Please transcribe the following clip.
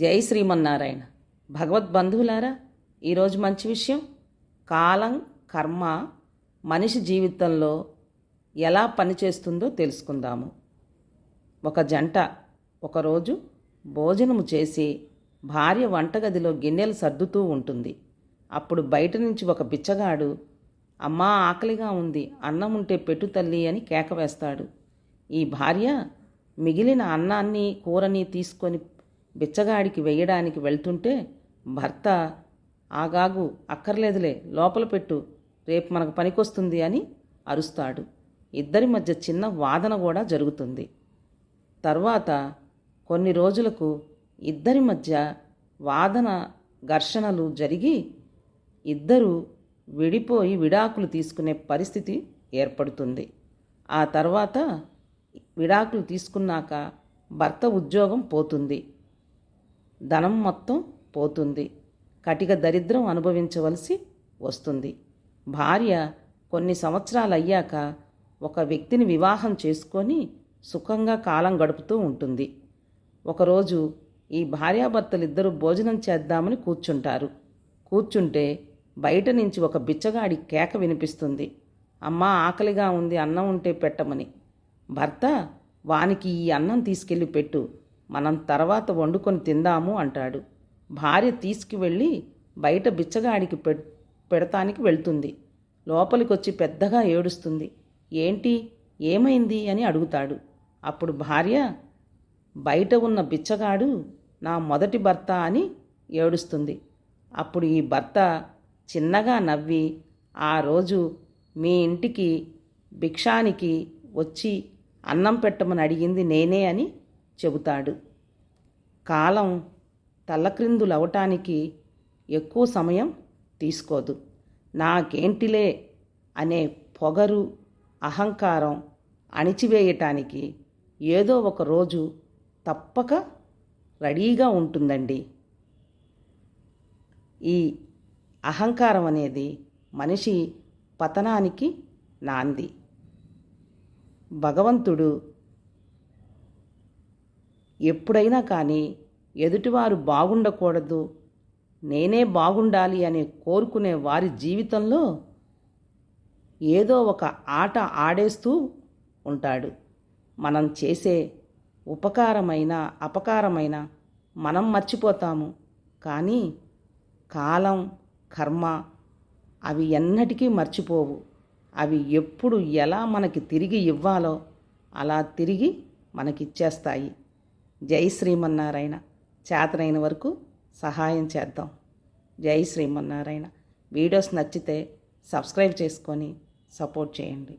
జై శ్రీమన్నారాయణ. భగవద్బంధువులారా ఈరోజు మంచి విషయం కాలం కర్మ మనిషి జీవితంలో ఎలా పనిచేస్తుందో తెలుసుకుందాము. ఒక జంట ఒకరోజు భోజనము చేసి భార్య వంటగదిలో గిన్నెలు సర్దుతూ ఉంటుంది. అప్పుడు బయట నుంచి ఒక బిచ్చగాడు అమ్మా ఆకలిగా ఉంది అన్నం ఉంటే పెట్టు తల్లి అని కేక వేస్తాడు. ఈ భార్య మిగిలిన అన్నాన్ని కూరని తీసుకొని బిచ్చగాడికి వెయ్యడానికి వెళ్తుంటే భర్త ఆగాగు అక్కర్లేదులే లోపల పెట్టు రేపు మనకు పనికొస్తుంది అని అరుస్తాడు. ఇద్దరి మధ్య చిన్న వాదన కూడా జరుగుతుంది. తర్వాత కొన్ని రోజులకు ఇద్దరి మధ్య వాదన ఘర్షణలు జరిగి ఇద్దరు విడిపోయి విడాకులు తీసుకునే పరిస్థితి ఏర్పడుతుంది. ఆ తర్వాత విడాకులు తీసుకున్నాక భర్త ఉద్యోగం పోతుంది. ధనం మొత్తం పోతుంది. కటిక దరిద్రం అనుభవించవలసి వస్తుంది. భార్య కొన్ని సంవత్సరాలు అయ్యాక ఒక వ్యక్తిని వివాహం చేసుకొని సుఖంగా కాలం గడుపుతూ ఉంటుంది. ఒకరోజు ఈ భార్యాభర్తలిద్దరూ భోజనం చేద్దామని కూర్చుంటారు. కూర్చుంటే బయట నుంచి ఒక బిచ్చగాడి కేక వినిపిస్తుంది. అమ్మా ఆకలిగా ఉంది అన్నం ఉంటే పెట్టమని. భర్త వానికి ఈ అన్నం తీసుకెళ్ళి పెట్టు మనం తర్వాత వండుకొని తిందాము అంటాడు. భార్య తీసుకువెళ్ళి బయట బిచ్చగాడికి పె పెడతానికి వెళ్తుంది. లోపలికి వచ్చి పెద్దగా ఏడుస్తుంది. ఏంటి? ఏమైంది? అని అడుగుతాడు. అప్పుడు భార్య బయట ఉన్న బిచ్చగాడు నా మొదటి భర్త అని ఏడుస్తుంది. అప్పుడు ఈ భర్త చిన్నగా నవ్వి ఆ రోజు మీ ఇంటికి భిక్షానికి వచ్చి అన్నం పెట్టమని అడిగింది నేనే అని చెబుతాడు. కాలం తల్లక్రిందులవటానికి ఎక్కువ సమయం తీసుకోదు. నాకేంటిలే అనే పొగరు అహంకారం అణిచివేయటానికి ఏదో ఒక రోజు తప్పక రెడీగా ఉంటుందండి. ఈ అహంకారం అనేది మనిషి పతనానికి నాంది. భగవంతుడు ఎప్పుడైనా కానీ ఎదుటివారు బాగుండకూడదు. నేనే బాగుండాలి అని కోరుకునే వారి జీవితంలో ఏదో ఒక ఆట ఆడేస్తూ ఉంటాడు. మనం చేసే ఉపకారమైన అపకారమైన మనం మర్చిపోతాము. కానీ కాలం కర్మ అవి ఎన్నటికీ మర్చిపోవు. అవి ఎప్పుడు ఎలా మనకి తిరిగి ఇవ్వాలో అలా తిరిగి మనకిచ్చేస్తాయి. జై శ్రీమన్నారాయణ. చేతనైన వరకు సహాయం చేద్దాం. జై శ్రీమన్నారాయణ. వీడియోస్ నచ్చితే సబ్స్క్రైబ్ చేసుకొని సపోర్ట్ చేయండి.